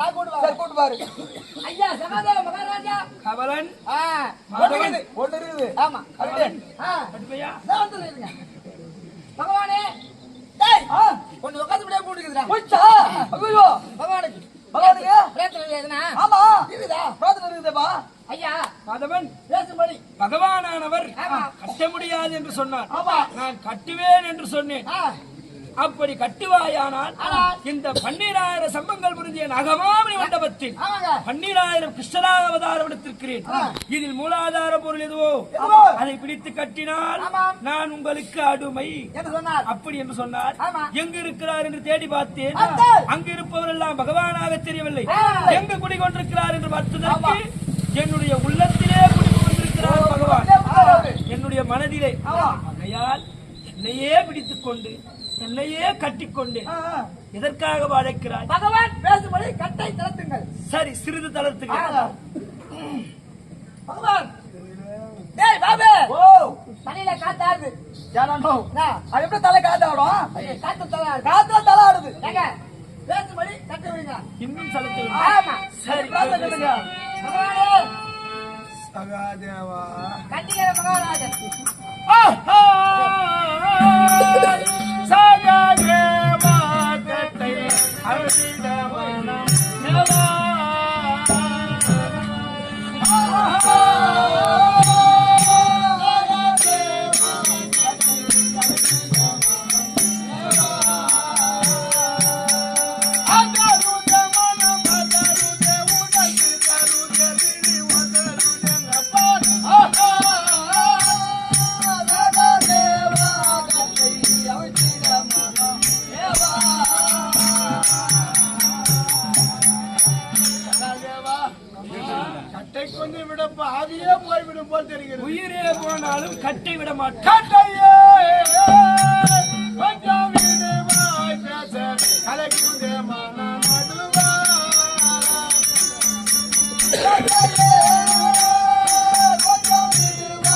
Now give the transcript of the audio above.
சொல்லுவாரு ஐயா சகாதேவ மகாராஜா. கவலன். ஆ, ஒண்ணு இருக்குது. ஆமா. வந்துருங்க. பகவானே. கொஞ்சம் உட்காந்து விட கூட்டுக்குதுடா போச்சா? ஐயோ, பகவானுக்கு பகவானுக்கு? பிரேத்தனை எதுனா ஆமா. இருக்குதா? பிரார்த்தனை இருக்குதுப்பா. ஐயா. மாதவன். பேசும்படி. பகவானானவர். ஆமா. கட்ட முடியாது என்று சொன்னார். ஆமா. நான் கட்டுவேன் என்று சொன்னேன். அப்படி கட்டுவாயானால் இந்த பன்னீராயிரம் சம்பங்கள் புரிந்திய நகமாமணி மண்டபத்தில் பன்னீராயிரம் கிருஷ்ணராக அவதாரம் எடுத்திருக்கிறேன் இதில் மூலாதார பொருள் எதுவோ? அதை பிடித்து கட்டினால். நான் உங்களுக்கு அடிமை அப்படி என்று சொன்னார். எங்கு இருக்கிறார் என்று தேடி பார்த்தேன். அங்கு இருப்பவர் எல்லாம் பகவானாக தெரியவில்லை. எங்கு குடிகொண்டிருக்கிறார் என்று பார்த்ததற்கு என்னுடைய உள்ளத்திலே குடிகொண்டிருக்கிறார் பகவான். என்னுடைய மனதிலே. ஆகையால் என்னையே பிடித்துக் கொண்டு என்னையே கட்டிக்கொண்டு. எதற்காக வாழைக்கிறாய் பகவான் பேசும்படி கட்டை தளத்துங்கள் சரி சிறிது தளர்த்துக்கு பகவான் டேய் பாபு ஓ, தலையில காத்தாடுது. என்ன? அது எப்படி தலை காத்தாடும்? காத்து தலை காத்துல தலை ஆடுது. ஏங்க பேசும்படி கட்டி விடுங்க இன்னும் சலத்து ஆமா சரி. பகவானே சகாதேவா. கட்டிக்கிற மகாராஜன் ஆஹா! கொண்டு விட பாதியே போய்விடும் போல் தெரிகிறது. உயிரே போனாலும் கட்டை விட மாட்டேன்